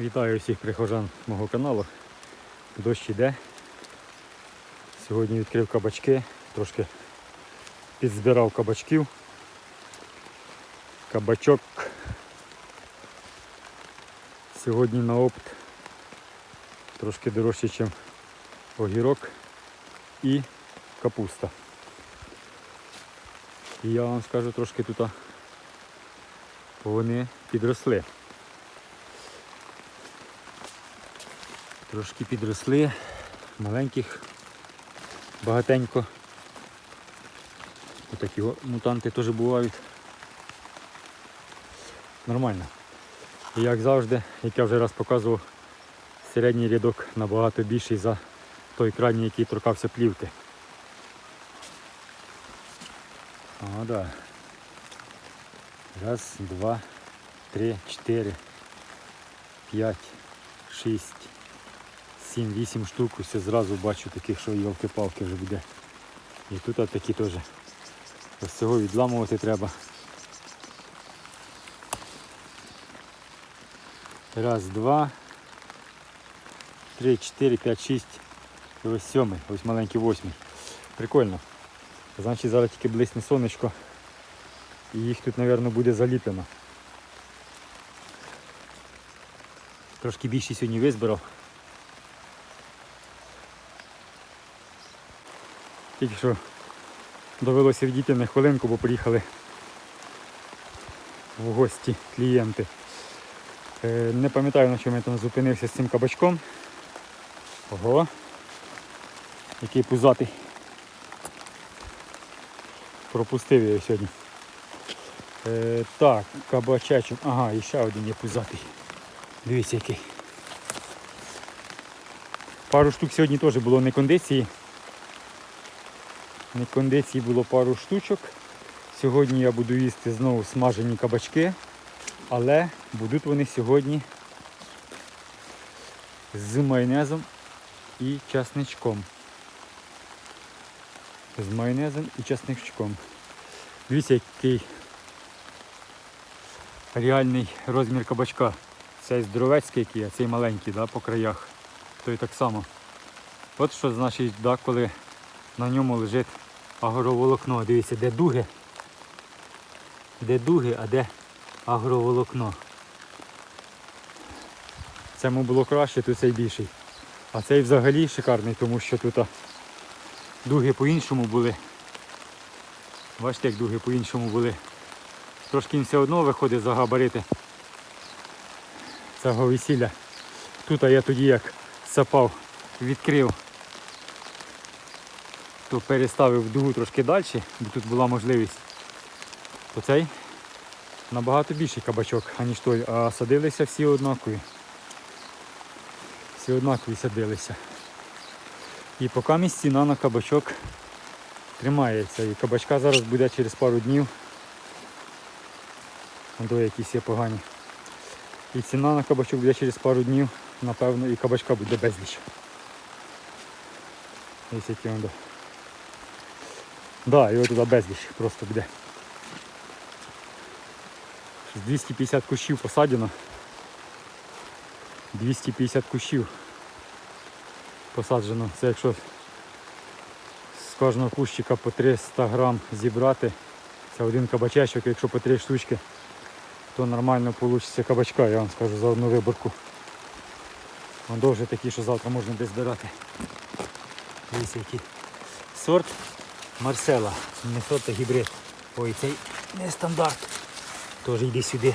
Вітаю всіх прихожан мого каналу. Дощ іде. Сьогодні відкрив кабачки, трошки підзбирав кабачків. Кабачок сьогодні на опт трошки дорожче, ніж огірок і капуста. І я вам скажу трошки тут вони підросли. Трошки підросли, маленьких, багатенько. Отакі мутанти теж бувають. Нормально. І як завжди, як я вже раз показував, середній рядок набагато більший за той крайній, який торкався плівки. А, да. Раз, два, три, чотири, п'ять, шість. 7-8 штук, я зразу бачу таких, що йолки-палки вже буде. І тут от такі теж. Ось цього відламувати треба. Раз, два, три, чотири, п'ять, шість. І ось сьомий, ось маленький восьмий. Прикольно. Значить зараз тільки блисне сонечко. І їх тут, мабуть, буде заліплено. Трошки більше сьогодні визбирав. Тільки що довелося відійти на хвилинку, бо приїхали в гості клієнти. Е, Не пам'ятаю, на чому я там зупинився з цим кабачком. Ого. Який пузатий. Пропустив я його сьогодні. Е, так, кабачачок. Ага, і ще один є пузатий. Дивіться який. Пару штук сьогодні теж було не кондиції. На кондиції було пару штучок. Сьогодні я буду їсти знову смажені кабачки, але будуть вони сьогодні з майонезом і часничком. З майонезом і часничком. Дивіться, який реальний розмір кабачка. Цей здоровецький, який, а цей маленький да, по краях. Той так само. От що значить, да, коли на ньому лежить агроволокно. Дивіться, де дуги. Де дуги, а де агроволокно. Цьому було краще, тут цей більший. А цей взагалі шикарний, тому що тут дуги по-іншому були. Бачите, як дуги по-іншому були. Трошки він все одно виходить за габарити цього весілля. Тут я тоді як сапав, відкрив то переставив дугу трошки далі, бо тут була можливість. То цей набагато більший кабачок, аніж той, а садилися всі однакові. Всі однакові садилися. І поки місць ціна на кабачок тримається. І кабачка зараз буде через пару днів. До якісь є погані. І ціна на кабачок буде через пару днів, напевно, і кабачка буде безліч. Ось які він. Да, його туди безліч просто буде. 250 кущів посаджено. 250 кущів посаджено. Це якщо з кожного кущика по 300 грам зібрати, це один кабачечок, якщо по 3 штучки, то нормально вийде кабачка, я вам скажу, за одну виборку. Вон довже такі, що завтра можна десь збирати. Дивіться який сорт. Марсела, не сорт, а гібрид. Ой, цей не стандарт. Теж йди сюди.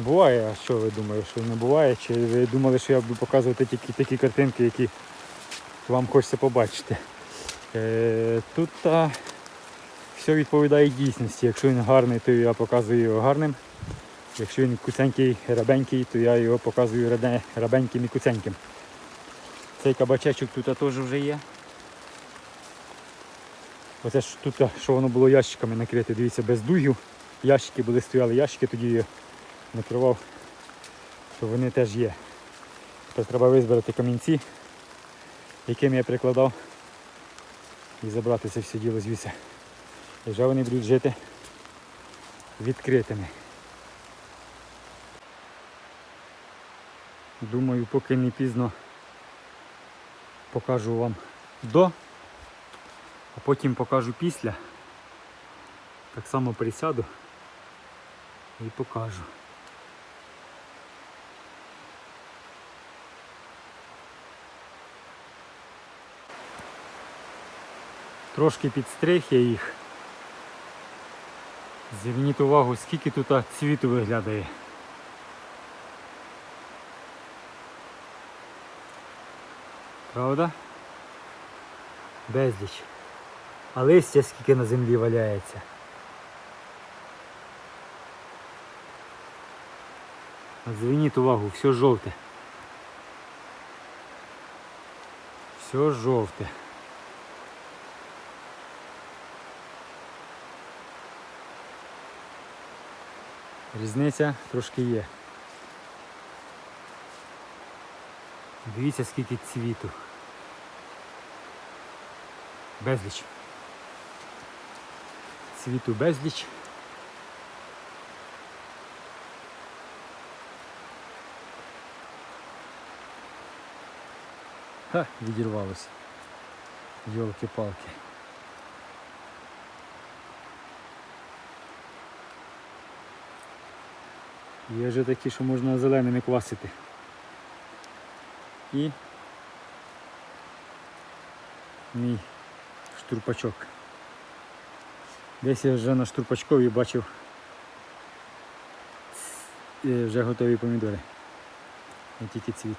Буває, а що ви думаєте, що не буває? Чи ви думали, що я буду показувати тільки такі картинки, які вам хочеться побачити? Е, тут а, все відповідає дійсності. Якщо він гарний, то я показую його гарним. Якщо він куценький, рабенький, то я його показую рабеньким і куценьким. Цей кабачечок тут теж вже є. Оце ж тут, що воно було ящиками накрите, дивіться, без дугів. Ящики були, стояли ящики, тоді я накривав, то вони теж є. Тепер треба визбирати камінці, якими я прикладав, і забрати це все діло звідси. І вже вони будуть жити відкритими. Думаю, поки не пізно покажу вам до, а потім покажу після. Так само присяду і покажу. Трошки підстриг я їх. Зверніть увагу, скільки тут цвіту виглядає. Правда? Безліч. А листя скільки на землі валяється. Зверніть увагу, все жовте. Все жовте. Різниця трошки є. Дивіться, скільки цвіту. Безліч. Цвіту безліч. Ха, відірвалося. Йолки-палки. Є вже такі, що можна зеленими квасити. І мій штурпачок. Десь я вже на штурпачкові бачив вже готові помідори. Не тільки цвіт.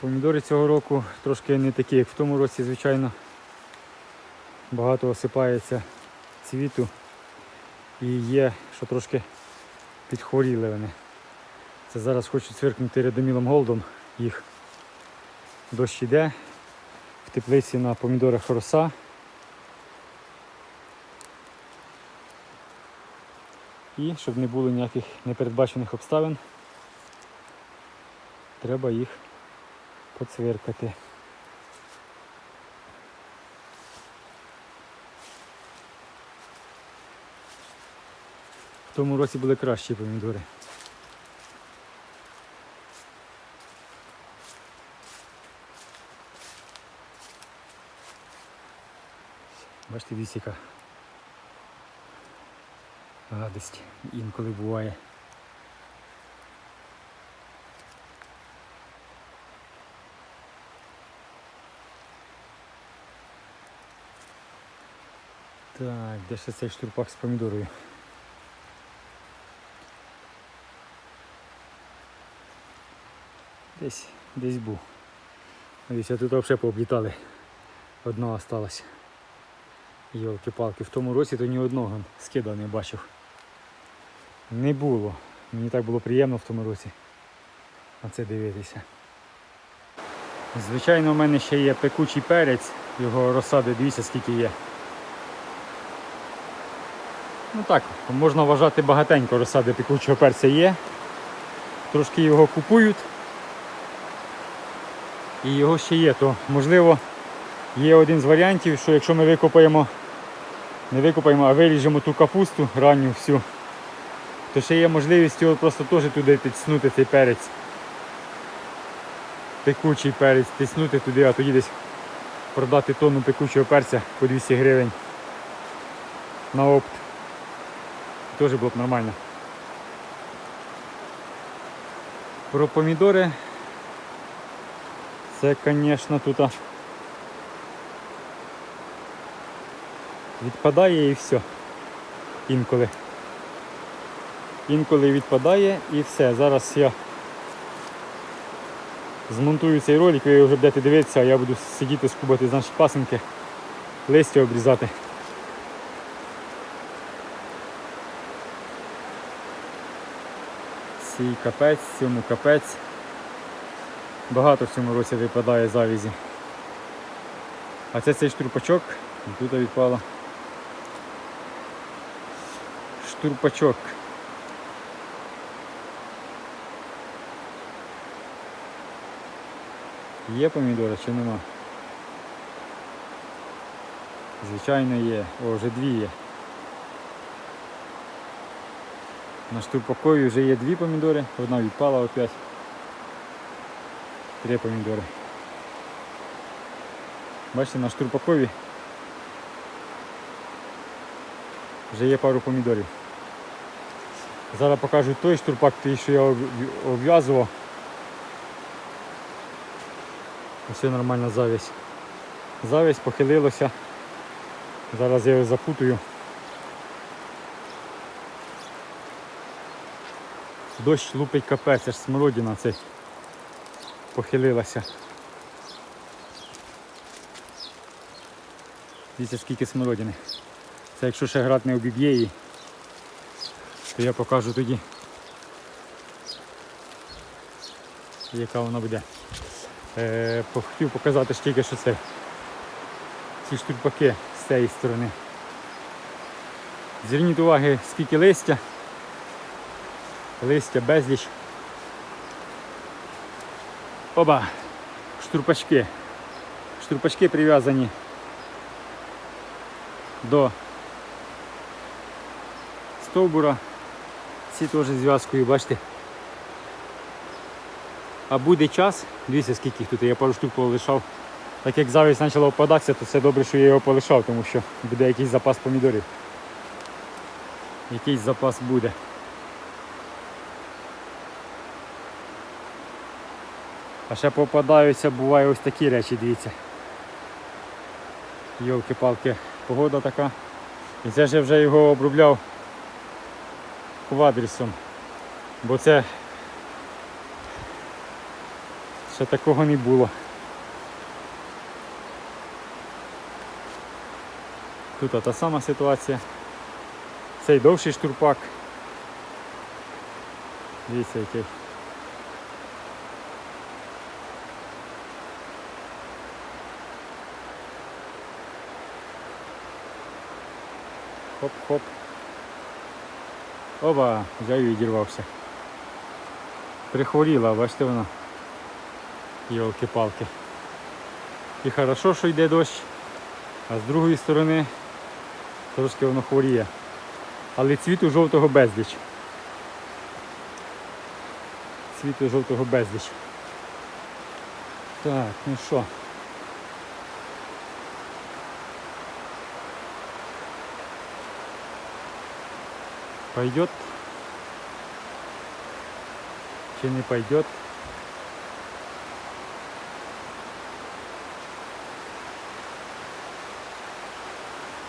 Помідори цього року трошки не такі, як в тому році, звичайно. Багато осипається цвіту і є, що трошки підхворіли вони. Це зараз хочуть свиркнути рядомілом голдом їх. Дощ іде, в теплиці на помідорах роса. І щоб не було ніяких непередбачених обставин, треба їх поцвиркати. В тому році були кращі помідори. Бачите, яка гадость інколи буває. Так, де ще цей штурпак з помідорою? Десь, десь був. Дивіться, тут взагалі пооблітали. Одна осталась. Йолки-палки, в тому році то ні одного скида не бачив. Не було. Мені так було приємно в тому році. На це дивитися. Звичайно, у мене ще є пекучий перець, його розсади, дивіться скільки є. Ну так, можна вважати багатенько розсади пекучого перця є. Трошки його купують. І його ще є, то можливо є один з варіантів, що якщо ми викопаємо, не викопаємо, а виріжемо ту капусту ранню всю, то ще є можливість його просто теж туди тиснути цей перець. Пекучий перець, тиснути туди, а тоді десь продати тонну пекучого перця по 200 гривень на опт. Теж було б нормально. Про помідори. Це, звісно, тут відпадає і все. Інколи. Інколи відпадає і все. Зараз я змонтую цей ролик, ви вже будете дивитися, а я буду сидіти скубати наші пасенки, листя обрізати. Цій капець, цьому капець. Багато в цьому році випадає завізі. А це цей штурпачок, тут відпало. Штурпачок. Є помідори чи нема? Звичайно є. О, вже дві є. На штурпакові вже є дві помідори, одна відпала опять. Три помідори. Бачите, на штурпакові вже є пару помідорів. Зараз покажу той штурпак, той, що я обв'язував. Ось нормальна завість. Завість похилилося. Зараз я його запутаю. Дощ лупить капець, аж смородина цей похилилася. Дивіться скільки смородини. Це якщо ще град не обіб'є її, то я покажу тоді, яка вона буде. Е, хотів показати ж тільки, що це ці штурпаки з цієї сторони. Зверніть уваги, скільки листя. Листя безліч. Оба! Штурпачки. Штурпачки прив'язані до стовбура. Ці теж зв'язкою, бачите. А буде час, дивіться скільки їх тут, я пару штук полишав. Так як завість почала опадатися, то це добре, що я його полишав, тому що буде якийсь запас помідорів. Якийсь запас буде. А ще попадаються, буває ось такі речі, дивіться. Йолки-палки, погода така. І це ж я вже його обробляв квадрісом. Бо це ще такого не було. Тут та сама ситуація. Цей довший штурпак. Дивіться який. Хоп-хоп. Оба, взяв і відірвався. Прихворіла, бачите вона. Йолки-палки. І хорошо, що йде дощ, а з другої сторони трошки воно хворіє. Але цвіту жовтого безліч. Цвіту жовтого безліч. Так, ну що. Пойдет? Чи не пойдет?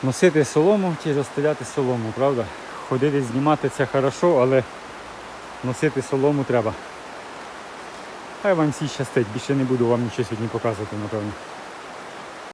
Носити солому чи розстріляти солому, правда? Ходити знімати це хорошо, але носити солому треба. Хай вам всі щастить, більше не буду вам нічого сьогодні показувати, напевно.